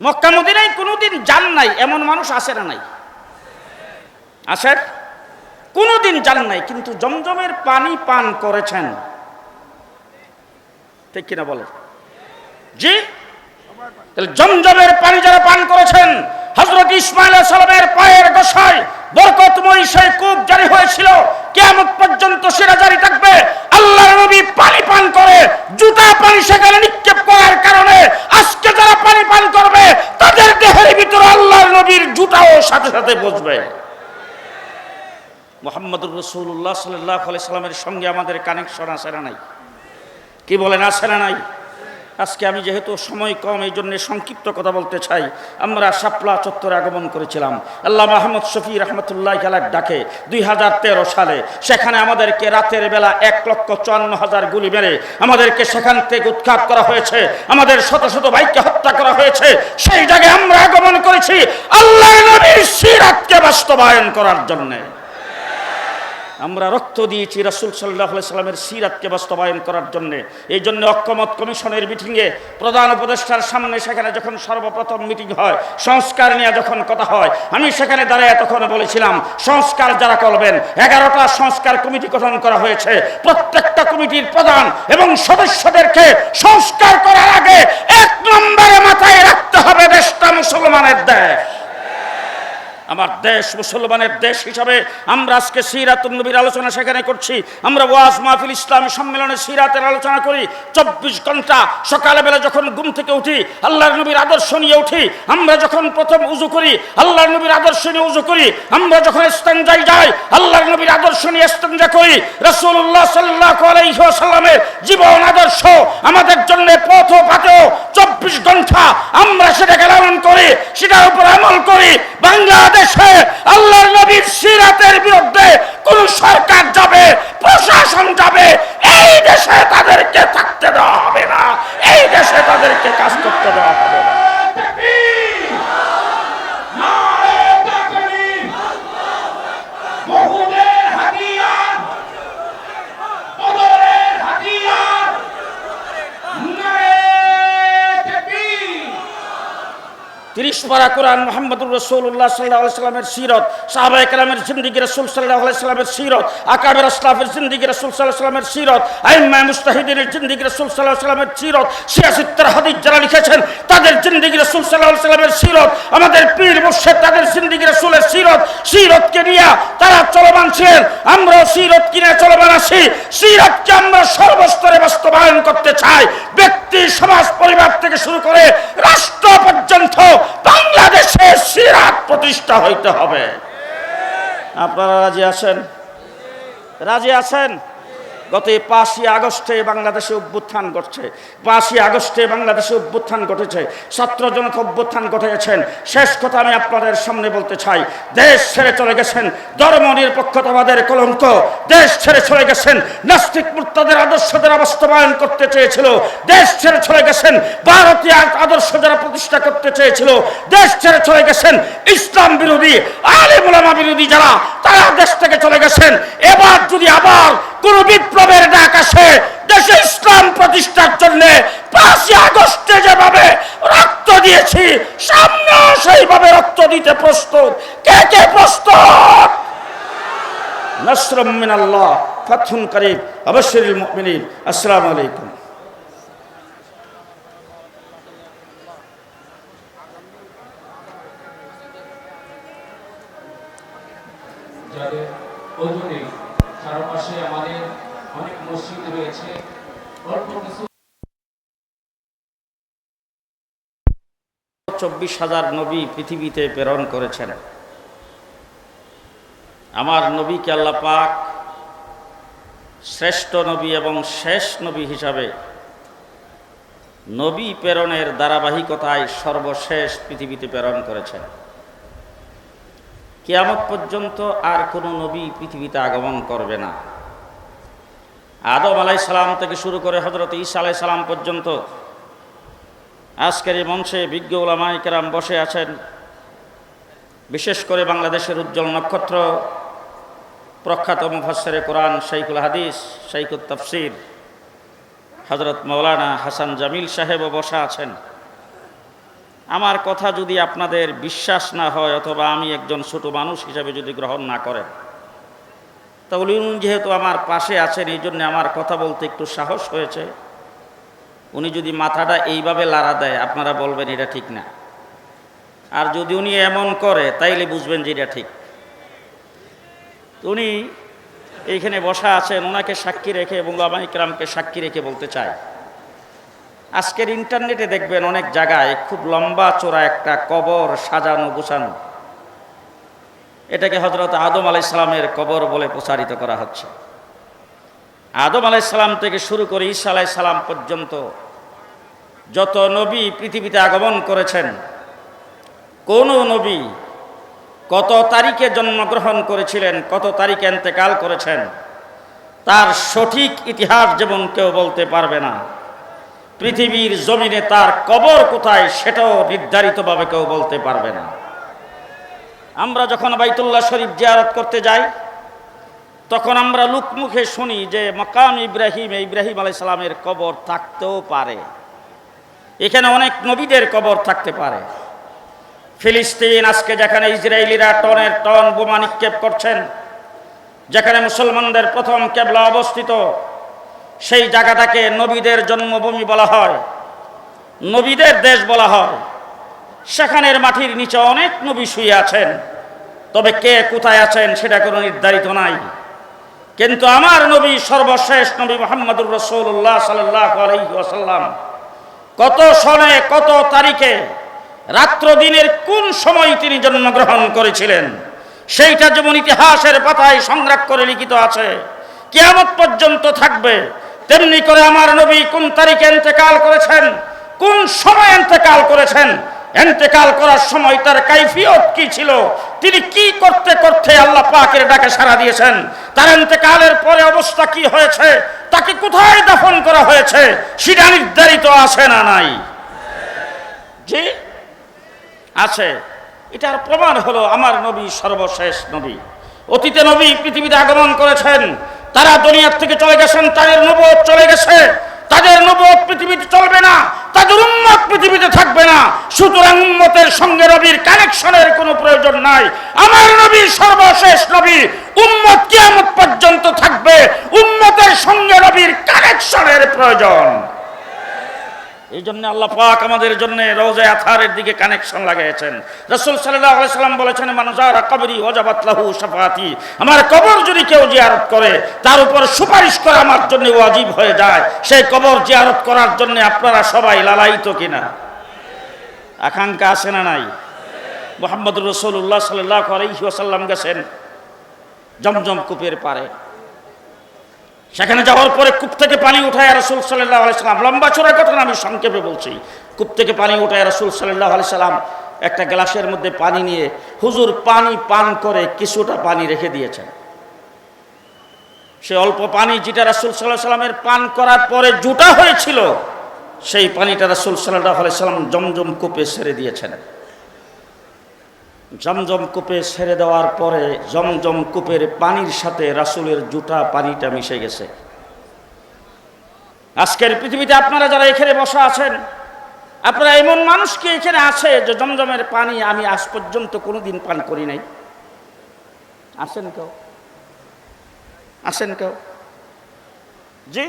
মক্কা মদিনায় কোনোদিন যান নাই, এমন মানুষ আসে না নাই। আসেন কোনোদিন যান নাই, কিন্তু জমজমের পানি পান করেছেন। ঠিক কিনা বলে জি? জমজমের পানি যারা পান করেছেন হজরত ইসমাইল সালামের পায়ের গোসায় বরকতময়ী সেই কূপ জারি হয়েছিল। কেমন পর্যন্ত সেটা জারি থাকবে। আল্লাহ নবী পানি পান করে, জুতা পানি সেখানে নিক্ষেপ করার কারণে আজকে যারা পানি পান করবে, তাদের দেহের ভিতরে আল্লাহ নবীর জুতাও সাথে সাথে বসবে। মোহাম্মদুর রসুল্লাহ সাল্লাহ সাল্লামের সঙ্গে আমাদের কানেকশন আছে না নাই? কি বলেন, আছে না নাই? আজকে আমি যেহেতু সময় কম, এই জন্য সংক্ষিপ্ত কথা বলতে চাই। আমরা শাপলা চত্বরে আগমন করেছিলাম। আল্লাহ মাহমুদ শফি রহমতুল্লাহ খেলার ডাকে দুই হাজার তেরো সালে সেখানে আমাদেরকে রাতের বেলা এক লক্ষ চুয়ান্ন হাজার গুলি মেরে আমাদেরকে সেখান থেকে উৎখাত করা হয়েছে। আমাদের শত শত ভাইকে হত্যা করা হয়েছে। সেই জায়গায় আমরা আগমন করেছি আল্লাহ নবীর সিরাতকে বাস্তবায়ন করার জন্যে। আমরা রক্ত দিয়েছি রাসুল সাল্লাহ সাল্লামের সিরাতকে বাস্তবায়ন করার জন্য। এই জন্য অক্ষমত কমিশনের মিটিংয়ে প্রধান উপদেষ্টার সামনে সেখানে যখন সর্বপ্রথম মিটিং হয়, সংস্কার নিয়ে যখন কথা হয়, আমি সেখানে দাঁড়িয়ে তখন বলেছিলাম, সংস্কার যারা করবেন, এগারোটা সংস্কার কমিটি গঠন করা হয়েছে। প্রত্যেকটা কমিটির প্রধান এবং সদস্যদেরকে সংস্কার করার আগে এক নম্বরে মাথায় রাখতে হবে দেশটা মুসলমানের দেশ। আমার দেশ মুসলমানের দেশ হিসাবে আমরা আজকে সিরাতুল নবীর আলোচনা সেখানে করছি। আমরা ওয়াজ মাহফিল ইসলামী সম্মেলনে সিরাতের আলোচনা করি। চব্বিশ ঘণ্টা সকালবেলা যখন ঘুম থেকে উঠি, আল্লাহর নবীর আদর্শ নিয়ে উঠি, আমরা যখন প্রথম উজু করি, আল্লাহর নবীর আদর্শ নিয়ে উজু করি, আমরা যখন ইস্তানজাই যাই, আল্লাহর নবীর আদর্শ নিয়ে ইস্তানজা করি। রসুল্লাহ সাল্লাল্লাহু আলাইহি ওয়াসাল্লামের জীবন আদর্শ আমাদের জন্য পথ চব্বিশ ঘণ্টা আমরা সেটাকে লালন করি, সেটার উপর আমল করি। বাংলাদেশে আল্লাহর নবীর সিরাতের বিরুদ্ধে কোন সরকার যাবে, প্রশাসন যাবে, এই দেশে তাদেরকে থাকতে দেওয়া হবে না। এই দেশে তাদেরকে কাজ করতে দেওয়া হবে। পারা কোরআন মোহাম্মদুর রসুল্লাহ সাল্লাহ সাল্লামের সিরত কালামের জিন্দিগি রসুল সাল্লাহ সাল্লামের সিরত, আকাবের আসলাফের জিন্দিগি রসুল সাল্লাহ সাল্লামের সিরত মুস্তাহিদিনের জিন্দিগি রসুল সাল্লাহ সাল্লামের সিরত সিয়াসিত্তর যারা লিখেছেন, তাদের জিন্দিগি রসুল সাল্লাহ সাল্লামের সিরত, আমাদের পীর মুর্শেদ তাদের জিন্দিগি রসুলের সিরত, সিরতকে নিয়ে তারা চলমান ছিলেন, আমরাও সিরত কিনে চলমান আছি, সিরতকে আমরা সর্বস্তরে বাস্তবায়ন করতে চাই, ব্যক্তি, সমাজ, পরিবার থেকে শুরু করে রাষ্ট্র পর্যন্ত বাংলাদেশে সিরাত প্রতিষ্ঠা হইতে হবে। আপনারা রাজি আছেন? রাজি আছেন? গত পাঁচই আগস্টে বাংলাদেশে অভ্যুত্থান ঘটছে। পাঁচই আগস্টে বাংলাদেশে অভ্যুত্থান ঘটেছে। ছাত্র অভ্যুত্থান ঘটেছেন শেষ কথা আমি আপনাদের সামনে বলতে চাই। দেশ ছেড়ে চলে গেছেন। ধর্ম নিরপেক্ষতাবাদের কলঙ্ক। দেশ ছেড়ে চলে গেছেন। নাস্তিক মুক্তাদের আদর্শ যারা বাস্তবায়ন করতে চেয়েছিল। দেশ ছেড়ে চলে গেছেন। ভারতীয় আদর্শ যারা প্রতিষ্ঠা করতে চেয়েছিল। দেশ ছেড়ে চলে গেছেন। ইসলাম বিরোধী আলিমুলামা বিরোধী যারা, তারা দেশ থেকে চলে গেছেন। এবার যদি আবার কোন বিপ্লবের ডাক আসে দেশে ইসলাম প্রতিষ্ঠার জন্য পাঁচই আগস্টে যেভাবে রক্ত দিয়েছি, সামনে সেইভাবে রক্ত দিতে প্রস্তুত। কে কে প্রস্তুত? নসরম মিনাল্লাহ অবশ্যই আলাইকুম। চব্বিশ হাজার নবী পৃথিবীতে প্রেরণ করেছেন। আমার নবীকে আল্লাহ পাক শ্রেষ্ঠ নবী এবং শেষ নবী হিসাবে নবী প্রেরণের ধারাবাহিকতায় সর্বশেষ পৃথিবীতে প্রেরণ করেছেন। কেয়ামত পর্যন্ত আর কোনো নবী পৃথিবীতে আগমন করবে না। আদম আলাই সালাম থেকে শুরু করে হজরত ঈসা আলাই সালাম পর্যন্ত আজকের এই মঞ্চে বিজ্ঞ ওলামাই কেরাম বসে আছেন। বিশেষ করে বাংলাদেশের উজ্জ্বল নক্ষত্র, প্রখ্যাত মুফাসের কোরআন শাইকুল হাদিস শাইকুল তফসির হজরত মৌলানা হাসান জামিল সাহেবও বসা আছেন। আমার কথা যদি আপনাদের বিশ্বাস না হয়, অথবা আমি একজন ছোট মানুষ হিসাবে যদি গ্রহণ না করেন, তাহলে উনি যেহেতু আমার পাশে আছেন, এই জন্য আমার কথা বলতে একটু সাহস হয়েছে। উনি যদি মাথাটা এইভাবে লাড়া দেয়, আপনারা বলবেন এটা ঠিক না। আর যদি উনি এমন করে, তাইলে বুঝবেন যে এটা ঠিক। উনি এইখানে বসা আছেন ওনাকে সাক্ষী রেখে, এবং ইকরামকে সাক্ষী রেখে বলতে চায়। আজকের ইন্টারনেটে দেখবেন অনেক জায়গায় খুব লম্বা চোরা একটা কবর সাজানো, গোছানো। এটাকে হজরত আদম আলাইসালামের কবর বলে প্রচারিত করা হচ্ছে। আদম আলাইসালাম থেকে শুরু করে ঈসা আলাইসালাম পর্যন্ত যত নবী পৃথিবীতে আগমন করেছেন, কোন নবী কত তারিখে জন্মগ্রহণ করেছিলেন, কত তারিখে এন্তেকাল করেছেন, তার সঠিক ইতিহাস যেমন কেউ বলতে পারবে না। পৃথিবীর জমিনে তার কবর কোথায় সেটাও নির্ধারিতভাবে কেউ বলতে পারবে না। আমরা যখন বাইতুল্লাহ শরীফ জিয়ারত করতে যাই তখন আমরা লুকমুখে শুনি যে মকাম ইব্রাহিম ইব্রাহিম আলাই সালামের কবর থাকতেও পারে। এখানে অনেক নবীদের কবর থাকতে পারে। ফিলিস্তিন আজকে যেখানে ইসরায়েলিরা টনের টন বোমা নিক্ষেপ করছেন, যেখানে মুসলমানদের প্রথম কেবলা অবস্থিত, সেই জায়গাটাকে নবীদের জন্মভূমি বলা হয়, নবীদের দেশ বলা হয়। সেখানের মাটির নিচে অনেক নবী শুয়ে আছেন, তবে কে কোথায় আছেন সেটা কোনো নির্ধারিত নাই। কিন্তু আমার নবী সর্বশেষ নবী মোহাম্মদুর রসৌল্লাহ সাল্লাহ আলহিহাসাল্লাম কত সনে, কত তারিখে রাত্র দিনের কোন সময় তিনি জন্মগ্রহণ করেছিলেন? সেইটা যেমন ইতিহাসের পাতায় সংগ্রহ করে লিখিত আছে, কেয়ামত পর্যন্ত থাকবে, তেমনি করে আমার নবী কোন তারিখে এন্তেকাল করেছেন, কোন সময় এন্তেকাল করেছেন এন্তেকাল করার সময় তার কাইফিয়ত কি ছিল? তিনি কি করতে করতে আল্লাহ পাকের ডাকে সাড়া দিয়েছেন? তার এন্তেকালের পরে অবস্থা কি হয়েছে? তাকে কোথায় দাফন করা হয়েছে? সেটা নির্ধারিত আছে না নাই? জি? আছে। এটার প্রমাণ হলো আমার নবী সর্বশেষ নবী। অতীতে নবী পৃথিবীতে আগমন করেছেন। তারা দুনিয়ার থেকে চলে গেছেন, তাদের নবদ চলে গেছে। তাদের নবত পৃথিবীতে চলবে না, তাদের উম্মত পৃথিবীতে থাকবে না। সুতরাং উন্মতের সঙ্গে নবীর কানেকশনের কোনো প্রয়োজন নাই। আমার নবী সর্বশেষ নবী, উম্মত কিয়ামত পর্যন্ত থাকবে। উন্মতের সঙ্গে নবীর কানেকশনের প্রয়োজন। এই জন্য আল্লাহ পাক আমাদের জন্য রোজা আথারের দিকে কানেকশন লাগাইছেন। রসুল সাল্লাহ সাল্লাম বলেছেন মানুষারা কবরি ওজাবাত লাহু সাফাতি আমার কবর যদি কেউ জিয়ারত করে, তার উপর সুপারিশ করা আমার জন্য ওয়াজিব হয়ে যায়। সেই কবর জিয়ারত করার জন্য আপনারা সবাই লালায়িত কিনা? আকাঙ্ক্ষা আছে না নাই? মোহাম্মদ রসুল্লাহ সাল্লাহ আলহি ওসাল্লাম গেছেন জমজম কূপের পারে সেখানে যাওয়ার পরে কূপ থেকে পানি উঠায় রসুল সাল্লাহ আলাইসাল্লাম লম্বা চোরা ঘটনা আমি সংক্ষেপে বলছি। কূপ থেকে পানি উঠায় রসুল সাল্লাহ আলাইসাল্লাম একটা গ্লাসের মধ্যে পানি নিয়ে হুজুর পানি পান করে কিছুটা পানি রেখে দিয়েছেন। সে অল্প পানি যেটা রাসুল সাল্লাহ সাল্লামের পান করার পরে জুটা হয়েছিল, সেই পানিটা রাসুল সাল্লাহ আলাইসাল্লাম জমজম কূপে ছেড়ে দিয়েছেন। জমজম কূপে ছেড়ে দেওয়ার পরে জমজম কূপের পানির সাথে রাসুলের জুটা পানিটা মিশে গেছে। আজকের পৃথিবীতে আপনারা যারা এখানে বসা আছেন, আপনারা এমন মানুষ কি এখানে আছে যে জমজমের পানি আমি আজ পর্যন্ত কোনোদিন পান করি নাই? আসেন কেউ? আসেন কেউ? জি?